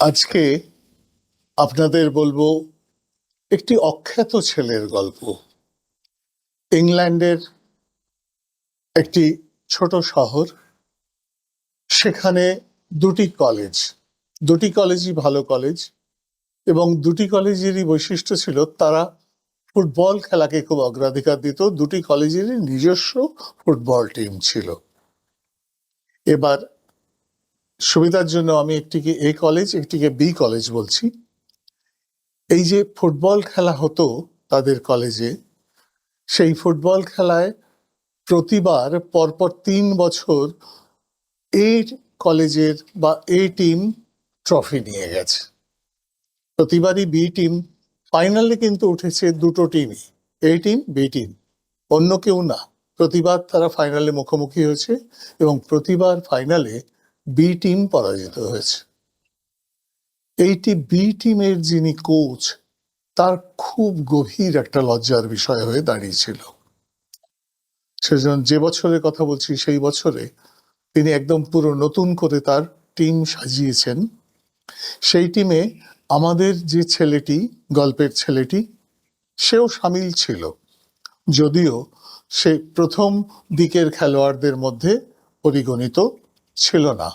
আজকে আপনাদের বলব একটি অখ্যাত ছেলের গল্প। ইংল্যান্ডের একটি ছোট শহর। সেখানে দুটি কলেজ দুটি কলেজই ভালো কলেজ এবং দুটি কলেজেরই বৈশিষ্ট্য ছিল তারা ফুটবল খেলাকে খুব অগ্রাধিকার দিত। দুটি কলেজেরই নিজস্ব ফুটবল টিম ছিল। এবার সুবিধার জন্য আমি একটিকে এ কলেজ একটিকে বি কলেজ বলছি। এই যে ফুটবল খেলা হতো তাদের কলেজে সেই ফুটবল খেলায় প্রতিবার পরপর তিন বছর এই কলেজের বা এ টিম ট্রফি নিয়ে গেছে। প্রতিবারই বি টিম ফাইনালে কিন্তু উঠেছে দুটো টিমই এ টিম বি টিম অন্য কেউ না। প্রতিবার তারা ফাইনালে মুখোমুখি হয়েছে এবং প্রতিবার ফাইনালে বি টিম পরাজিত হয়েছে। এইটি বি টিমের যিনি কোচ তার খুব গভীর একটা লজ্জার বিষয় হয়ে দাঁড়িয়েছিল। সেজন্য যে বছরের কথা বলছি, সেই বছরে তিনি একদম পুরো নতুন করে তার টিম সাজিয়েছেন। সেই টিমে আমাদের যে ছেলেটি, গল্পের ছেলেটি, সেও সামিল ছিল। যদিও সে প্রথম দিকের খেলোয়াড়দের মধ্যে পরিগণিত ছিল না।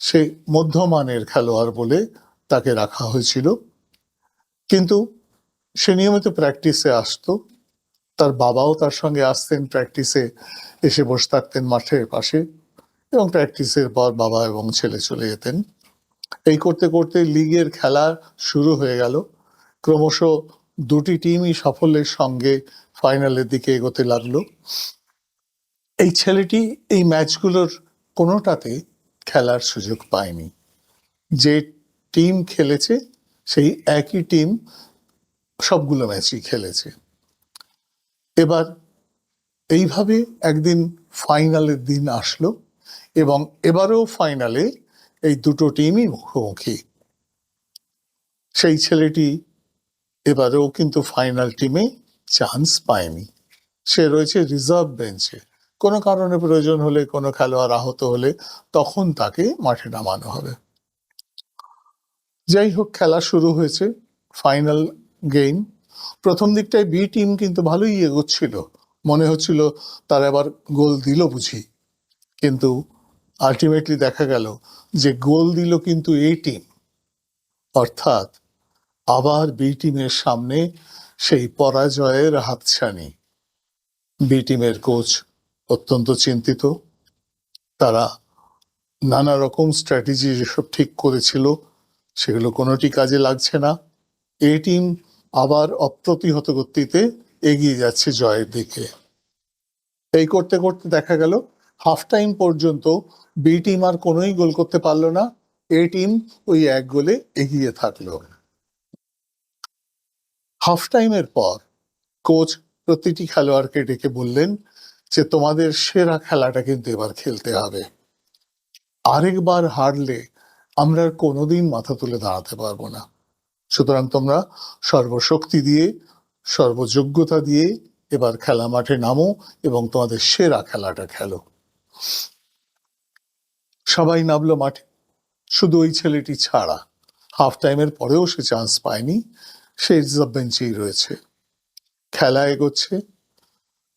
সে মধ্যমানের খেলোয়াড় বলে তাকে রাখা হয়েছিল। কিন্তু সে নিয়মিত প্র্যাকটিসে আসতো। তার বাবাও তার সঙ্গে আসতেন প্র্যাকটিসে এসে বসে থাকতেন মাঠের পাশে এবং প্র্যাকটিসের পর বাবা এবং ছেলে চলে যেতেন। এই করতে করতে লিগের খেলা শুরু হয়ে গেল। ক্রমশ দুটি টিমই সাফল্যের সঙ্গে ফাইনালের দিকে এগোতে লাগল। এই ছেলেটি এই ম্যাচগুলোর কোনোটাতে খেলার সুযোগ পায়নি। যে টিম খেলেছে, সেই একই টিম সবগুলো ম্যাচই খেলেছে। এবার এইভাবে একদিন ফাইনালের দিন আসলো এবং এবারেও ফাইনালে এই দুটো টিমই মুখোমুখি। সেই ছেলেটি এবারেও কিন্তু ফাইনাল টিমে চান্স পায়নি। সে রয়েছে রিজার্ভ বেঞ্চে। কোনো কারণে প্রয়োজন হলে, কোনো খেলোয়াড় আহত হলে তখন তাকে মাঠে নামানো হবে। যাই হোক, খেলা শুরু হয়েছে, ফাইনাল গেম প্রথম দিকটায় বি টিম কিন্তু ভালোই এগোচ্ছিল। মনে হচ্ছিল তারা এবার গোল দিল বুঝি। কিন্তু আলটিমেটলি দেখা গেল যে গোল দিল কিন্তু এই টিম। অর্থাৎ আবার বি টিমের সামনে সেই পরাজয়ের হাতছানি। বি টিমের কোচ অত্যন্ত চিন্তিত। তারা নানা রকম স্ট্র্যাটেজি যেসব ঠিক করেছিল, সেগুলো কোনোটি কাজে লাগছে না। এ টিম আবার অপ্রতিহত গতিতে এগিয়ে যাচ্ছে জয়ের দিকে। এই করতে করতে দেখা গেল হাফ টাইম পর্যন্ত বি টিম আর কোনোই গোল করতে পারল না। এ টিম ওই এক গোলে এগিয়ে থাকল। হাফ টাইমের পর কোচ প্রতিটি খেলোয়াড়কে ডেকে বললেন যে তোমাদের সেরা খেলাটা কিন্তু এবার খেলতে হবে। আরেকবার হারলে আমরা আর কোনোদিন মাথা তুলে দাঁড়াতে পারব না। সুতরাং তোমরা সর্বশক্তি দিয়ে, সর্বযোগ্যতা দিয়ে এবার খেলা মাঠে নামো এবং তোমাদের সেরা খেলাটা খেলো। সবাই নামলো মাঠে। শুধু ওই ছেলেটি ছাড়া। হাফ টাইমের পরেও সে চান্স পায়নি। সে বেঞ্চেই রয়েছে। খেলা এগোচ্ছে।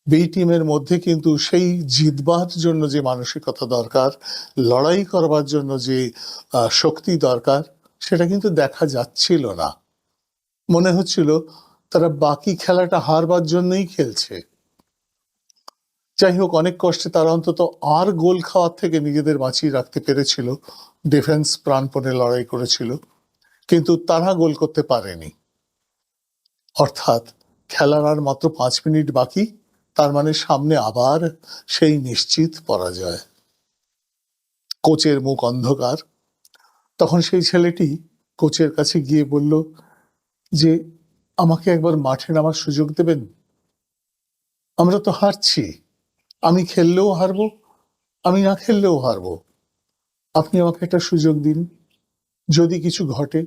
বি টিমের মধ্যে কিন্তু সেই জিতবার জন্য যে মানসিকতা দরকার, লড়াই করবার জন্য যে শক্তি দরকার, সেটা কিন্তু দেখা যাচ্ছিল না। মনে হচ্ছিল তারা বাকি খেলাটা হারবার জন্যই খেলছে। যাই হোক অনেক কষ্টে তারা অন্তত আর গোল খাওয়ার থেকে নিজেদের বাঁচিয়ে রাখতে পেরেছিল। ডিফেন্স প্রাণপণে লড়াই করেছিল, কিন্তু তারা গোল করতে পারেনি। অর্থাৎ খেলার আর মাত্র পাঁচ মিনিট বাকি তার মানে সামনে আবার সেই নিশ্চিত পরাজয়। কোচের মুখ অন্ধকার। তখন সেই ছেলেটি কোচের কাছে গিয়ে বলল, যে আমাকে একবার মাঠে নামার সুযোগ দেবেন? আমরা তো হারছি। আমি খেললেও হারবো, আমি না খেললেও হারবো। আপনি আমাকে একটা সুযোগ দিন। যদি কিছু ঘটে।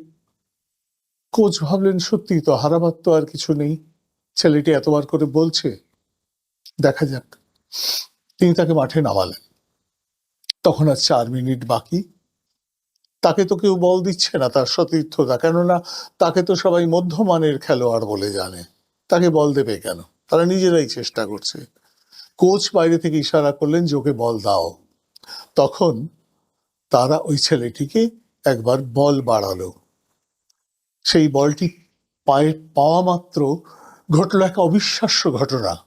কোচ ভাবলেন সত্যি তো হারাবার তো আর কিছু নেই। ছেলেটি এতবার করে বলছে দেখা যাক। তিনি তাকে মাঠে নামালেন। তখন আর চার মিনিট বাকি। তাকে তো কেউ বল দিচ্ছে না, তার সতীর্থতা কেননা তাকে তো সবাই মধ্যমানের খেলোয়াড় বলে জানে। তাকে বল দেবে কেন? তারা নিজেরাই চেষ্টা করছে। কোচ বাইরে থেকে ইশারা করলেন যে ওকে বল দাও। তখন তারা ওই ছেলেটিকে একবার বল বাড়ালো। সেই বলটি পায়ে পাওয়া মাত্র ঘটল এক অবিশ্বাস্য ঘটনা।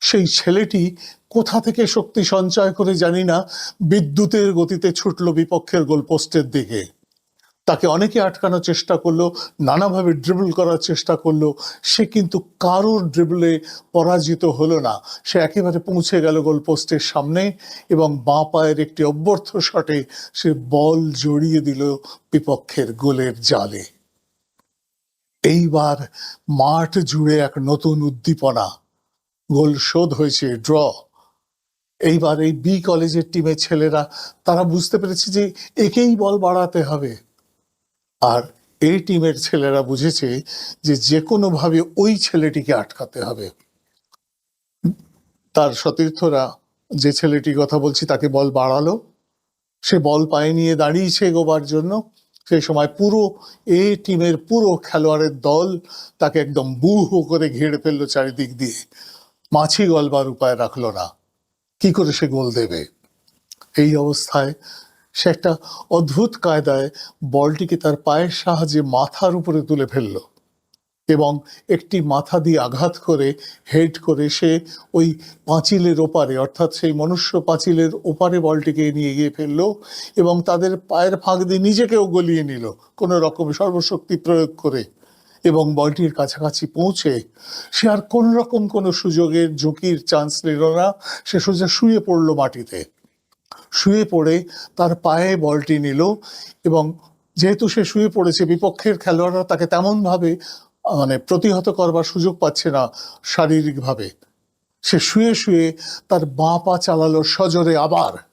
সেই ছেলেটি কোথা থেকে শক্তি সঞ্চয় করে জানি না, বিদ্যুতের গতিতে ছুটল বিপক্ষের গোলপোস্টের দিকে। তাকে অনেকে আটকানোর চেষ্টা করল, নানাভাবে ড্রিবল করার চেষ্টা করল, সে কিন্তু কারোর ড্রিবলে পরাজিত হলো না। সে একেবারে পৌঁছে গেল গোলপোস্টের সামনে এবং বাঁ পায়ের একটি অভ্যর্থ শটে সে বল জড়িয়ে দিল বিপক্ষের গোলের জালে। এইবার মাঠ জুড়ে এক নতুন উদ্দীপনা। গোল শোধ হয়েছে ড্র এইবার এই বি কলেজের টিমের ছেলেরা, তারা বুঝতে পেরেছে যে একেই বল বাড়াতে হবে। আর এই টিমের ছেলেরা বুঝেছে যে যে কোনোভাবে ওই ছেলেটিকে আটকাতে হবে। তার সতীর্থরা যে ছেলেটির কথা বলছি, তাকে বল বাড়ালো। সে বল পায়ে নিয়ে দাঁড়িয়েছে এগোবার জন্য। সেই সময় পুরো এ টিমের পুরো খেলোয়াড়ের দল তাকে একদম বুহ করে ঘিরে ফেলল চারিদিক দিয়ে। মাছি গলবার উপায় রাখল না। কি করে সে গোল দেবে? এই অবস্থায় সে একটা অদ্ভুত কায়দায় বলটিকে তার পায়ের সাহায্যে মাথার উপরে তুলে ফেলল এবং একটি মাথা দিয়ে আঘাত করে হেড করে সে ওই পাঁচিলের ওপারে, অর্থাৎ সেই মনুষ্য পাঁচিলের ওপারে বলটিকে নিয়ে গিয়ে ফেলল এবং তাদের পায়ের ফাঁক দিয়ে নিজেকেও গলিয়ে নিল। কোনো রকম সর্বশক্তি প্রয়োগ করে এবং বলটির কাছাকাছি পৌঁছে সে আর কোন রকম কোনো সুযোগের ঝুঁকির চান্স নিল না। সে সোজা শুয়ে পড়ল মাটিতে। শুয়ে পড়ে তার পায়ে বলটি নিল এবং যেহেতু সে শুয়ে পড়েছে, বিপক্ষের খেলোয়াড়রা তাকে তেমনভাবে মানে প্রতিহত করবার সুযোগ পাচ্ছে না শারীরিকভাবে। সে শুয়ে শুয়ে তার বাঁ পা চালালো সজোরে আবার।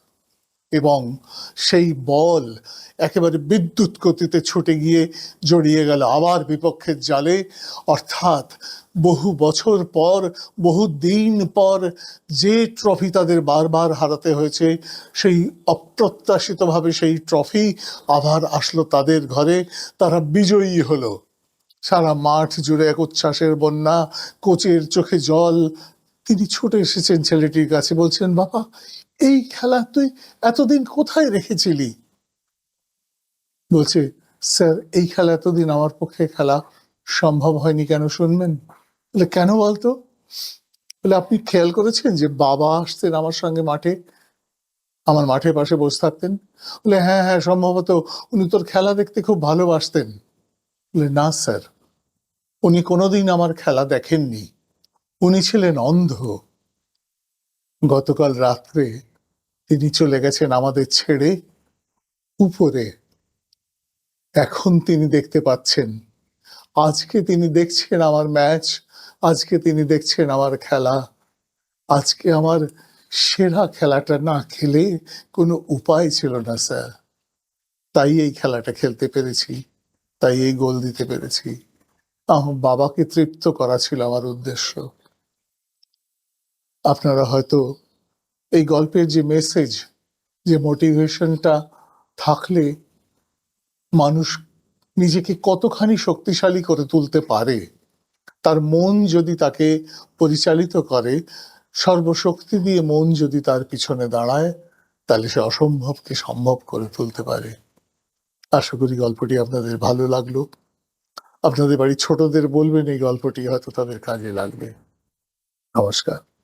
এবং সেই বল একেবারে বিদ্যুৎ গতিতে ছুটে গিয়ে জড়িয়ে গেল আবার বিপক্ষের জালে। অর্থাৎ বহু বছর পর, বহু দিন পর যে ট্রফি তাদের বারবার হারাতে হয়েছে, সেই অপ্রত্যাশিতভাবে সেই ট্রফি আবার আসলো তাদের ঘরে। তারা বিজয়ী হলো। সারা মাঠ জুড়ে এক উচ্ছ্বাসের বন্যা, কোচের চোখে জল। তিনি ছুটে এসেছেন ছেলেটির কাছে, বলছেন, বাবা এই খেলা তুই এতদিন কোথায় রেখেছিলি? বলছে, স্যার, এই খেলা এতদিন আমার পক্ষে খেলা সম্ভব হয়নি কেন শুনবেন? বলে, কেন বলতো? বলে, আপনি খেয়াল করেছেন যে বাবা আসতেন আমার সঙ্গে মাঠে? আমার মাঠের পাশে বসে থাকতেন? বলে হ্যাঁ হ্যাঁ সম্ভবত উনি তোর খেলা দেখতে খুব ভালোবাসতেন। বলে, না, স্যার, উনি কোনোদিন আমার খেলা দেখেননি। উনি ছিলেন অন্ধ। গতকাল রাত্রে তিনি চলে গেছেন আমাদের ছেড়ে উপরে। এখন তিনি দেখতে পাচ্ছেন, আজকে তিনি দেখছেন আমার ম্যাচ, আজকে তিনি দেখছেন আমার খেলা। আজকে আমার সেরা খেলাটা না খেলে কোনো উপায় ছিল না, স্যার। তাই এই খেলাটা খেলতে পেরেছি, তাই এই গোল দিতে পেরেছি। আমার বাবাকে তৃপ্ত করা ছিল আমার উদ্দেশ্য। আপনারা হয়তো এই গল্পের যে মেসেজ যে মোটিভেশনটা থাকলে মানুষ নিজেকে কতখানি শক্তিশালী করে তুলতে পারে, তার মন যদি তাকে পরিচালিত করে, সর্বশক্তি দিয়ে মন যদি তার পিছনে দাঁড়ায়, তাহলে সে অসম্ভবকে সম্ভব করে তুলতে পারে। আশা করি গল্পটি আপনাদের ভালো লাগল। আপনাদের বাড়ির ছোটদের বলবেন এই গল্পটি হয়তো তাদের কাজে লাগবে। নমস্কার।